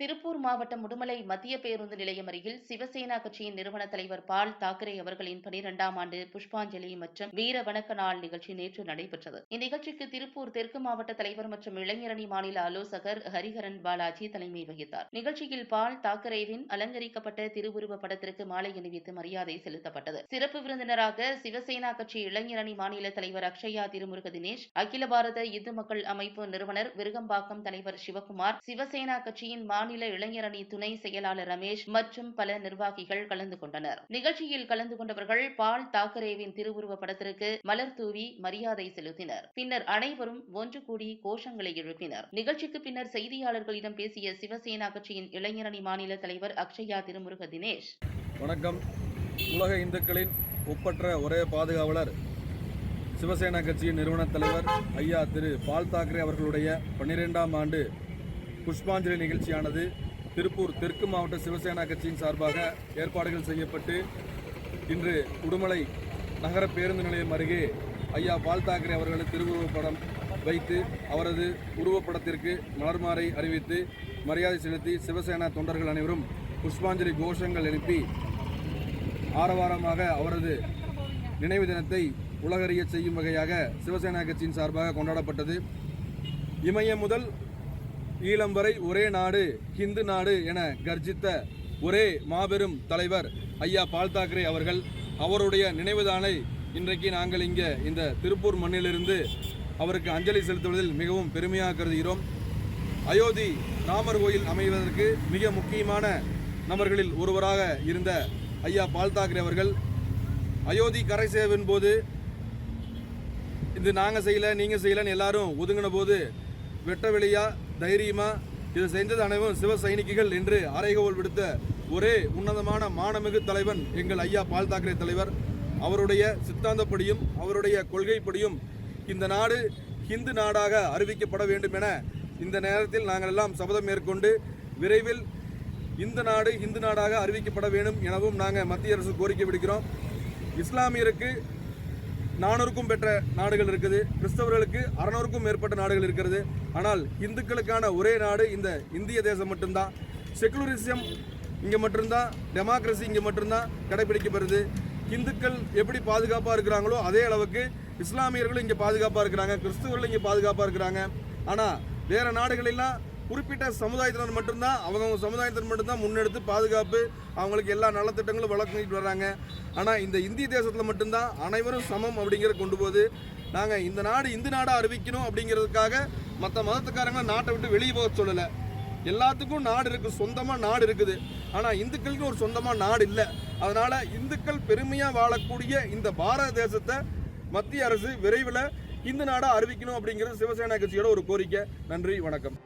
திருப்பூர் மாவட்டம் உடுமலை மத்திய பேருந்து நிலையம் அருகில் சிவசேனா கட்சியின் நிறுவன தலைவர் பால் தாக்கரே அவர்களின் பனிரெண்டாம் ஆண்டு புஷ்பாஞ்சலி மற்றும் வீர வணக்க நாள் நிகழ்ச்சி நேற்று நடைபெற்றது. இந்நிகழ்ச்சிக்கு திருப்பூர் தெற்கு மாவட்ட தலைவர் மற்றும் இளைஞரணி மாநில ஆலோசகர் ஹரிஹரன் பாலாஜி தலைமை வகித்தார். நிகழ்ச்சியில் பால் தாக்கரேவின் அலங்கரிக்கப்பட்ட திருவுருவ படத்திற்கு மாலை அணிவித்து மரியாதை செலுத்தப்பட்டது. சிறப்பு விருந்தினராக சிவசேனா கட்சி இளைஞரணி மாநில தலைவர் அக்ஷயா திருமுருக தினேஷ் அகில பாரத இந்து மக்கள் அமைப்பு நிறுவனர் விருகம்பாக்கம் தலைவர் சிவகுமார் சிவசேனா கட்சியின் மாநில மாநில இளைஞரணி துணை செயலாளர் ரமேஷ் மற்றும் பல நிர்வாகிகள் கலந்து கொண்டனர். நிகழ்ச்சியில் கலந்து கொண்டவர்கள் பால் தாக்கரேவின் திருவுருவ படத்திற்கு மலர் தூவி மரியாதை செலுத்தினர். பின்னர் அனைவரும் ஒன்று கூடி கோஷங்களை எழுப்பினர். நிகழ்ச்சிக்கு பின்னர் செய்தியாளர்களிடம் பேசிய சிவசேனா கட்சியின் இளைஞரணி மாநில தலைவர் அக்ஷயா திருமுருக தினேஷ். வணக்கம். உலக இந்துக்களின் ஒப்பற்ற ஒரே பாதுகாவலர் சிவசேனா கட்சியின் நிறுவனத் தலைவர் ஐயா திரு பால் தாக்கரே அவர்களுடைய பன்னிரெண்டாம் ஆண்டு புஷ்பாஞ்சலி நிகழ்ச்சியானது திருப்பூர் தெற்கு மாவட்ட சிவசேனா கட்சியின் சார்பாக ஏற்பாடுகள் செய்யப்பட்டு இன்று உடுமலை நகர பேருந்து நிலையம் அருகே ஐயா பால் தாக்கரே அவர்களது திருவுருவப்படம் வைத்து அவரது உருவப்படத்திற்கு மலர்மாரை அறிவித்து மரியாதை செலுத்தி சிவசேனா தொண்டர்கள் அனைவரும் புஷ்பாஞ்சலி கோஷங்கள் எழுப்பி ஆரவாரமாக அவரது நினைவு தினத்தை உலகறிய செய்யும் வகையாக சிவசேனா கட்சியின் சார்பாக கொண்டாடப்பட்டது. இமயம் முதல் ஈழம் வரை ஒரே நாடு ஹிந்து நாடு என கர்ஜித்த ஒரே மாபெரும் தலைவர் ஐயா பால் தாக்கரே அவர்கள். அவருடைய நினைவுதானை இன்றைக்கு நாங்கள் இங்கே இந்த திருப்பூர் மண்ணிலிருந்து அவருக்கு அஞ்சலி செலுத்துவதில் மிகவும் பெருமையாக கருதுகிறோம். அயோத்தி ராமர் கோயில் அமைவதற்கு மிக முக்கியமான நபர்களில் ஒருவராக இருந்த ஐயா பால் தாக்கரே அவர்கள். அயோத்தி கரை சேவின் போது இது நாங்கள் செய்யல நீங்கள் செய்யலன்னு எல்லாரும் ஒதுங்கின போது வெட்ட வெளியாக தைரியமா இதை செஞ்சது அனைவரும் சிவ என்று அரைகோல் விடுத்த ஒரே உன்னதமான மானமிகு தலைவன் எங்கள் ஐயா பால் தாக்கரே தலைவர். அவருடைய சித்தாந்தப்படியும் அவருடைய கொள்கைப்படியும் இந்த நாடு ஹிந்து நாடாக அறிவிக்கப்பட வேண்டும் என இந்த நேரத்தில் நாங்கள் எல்லாம் சபதம் மேற்கொண்டு விரைவில் இந்த நாடு ஹிந்து நாடாக அறிவிக்கப்பட வேண்டும் எனவும் நாங்கள் மத்திய அரசு கோரிக்கை விடுக்கிறோம். இஸ்லாமியருக்கு நானூறுக்கும் பெற்ற நாடுகள் இருக்குது. கிறிஸ்தவர்களுக்கு அறநூறுக்கும் மேற்பட்ட நாடுகள் இருக்கிறது. ஆனால் இந்துக்களுக்கான ஒரே நாடு இந்த இந்திய தேசம் மட்டும்தான். செக்குலரிசம் இங்கே மட்டும்தான். டெமோக்ரஸி இங்கே மட்டும்தான் கடைபிடிக்கப்படுது. இந்துக்கள் எப்படி பாதுகாப்பாக இருக்கிறாங்களோ அதே அளவுக்கு இஸ்லாமியர்களும் இங்கே பாதுகாப்பாக இருக்கிறாங்க. கிறிஸ்துவர்களும் இங்கே பாதுகாப்பாக இருக்கிறாங்க. ஆனால் வேறு நாடுகளெல்லாம் குறிப்பிட்ட சமுதாயத்தினர் மட்டும்தான் அவங்கவுங்க சமுதாயத்தினர் மட்டும்தான் முன்னெடுத்து பாதுகாப்பு அவங்களுக்கு எல்லா நலத்திட்டங்களும் வழங்கிட்டு வர்றாங்க. ஆனால் இந்த இந்திய தேசத்தில் மட்டும்தான் அனைவரும் சமம் அப்படிங்கிறத கொண்டு போது நாங்கள் இந்த நாடு இந்து நாடாக அறிவிக்கணும் அப்படிங்கிறதுக்காக மற்ற மதத்துக்காரங்களை நாட்டை விட்டு வெளியே போக சொல்லலை. எல்லாத்துக்கும் நாடு இருக்குது சொந்தமாக நாடு இருக்குது. ஆனால் இந்துக்களுக்கு ஒரு சொந்தமாக நாடு இல்லை. அதனால் இந்துக்கள் பெருமையாக வாழக்கூடிய இந்த பாரத தேசத்தை மத்திய அரசு விரைவில் இந்து நாடாக அறிவிக்கணும் அப்படிங்கிறது சிவசேனா கட்சியோட ஒரு கோரிக்கை. நன்றி வணக்கம்.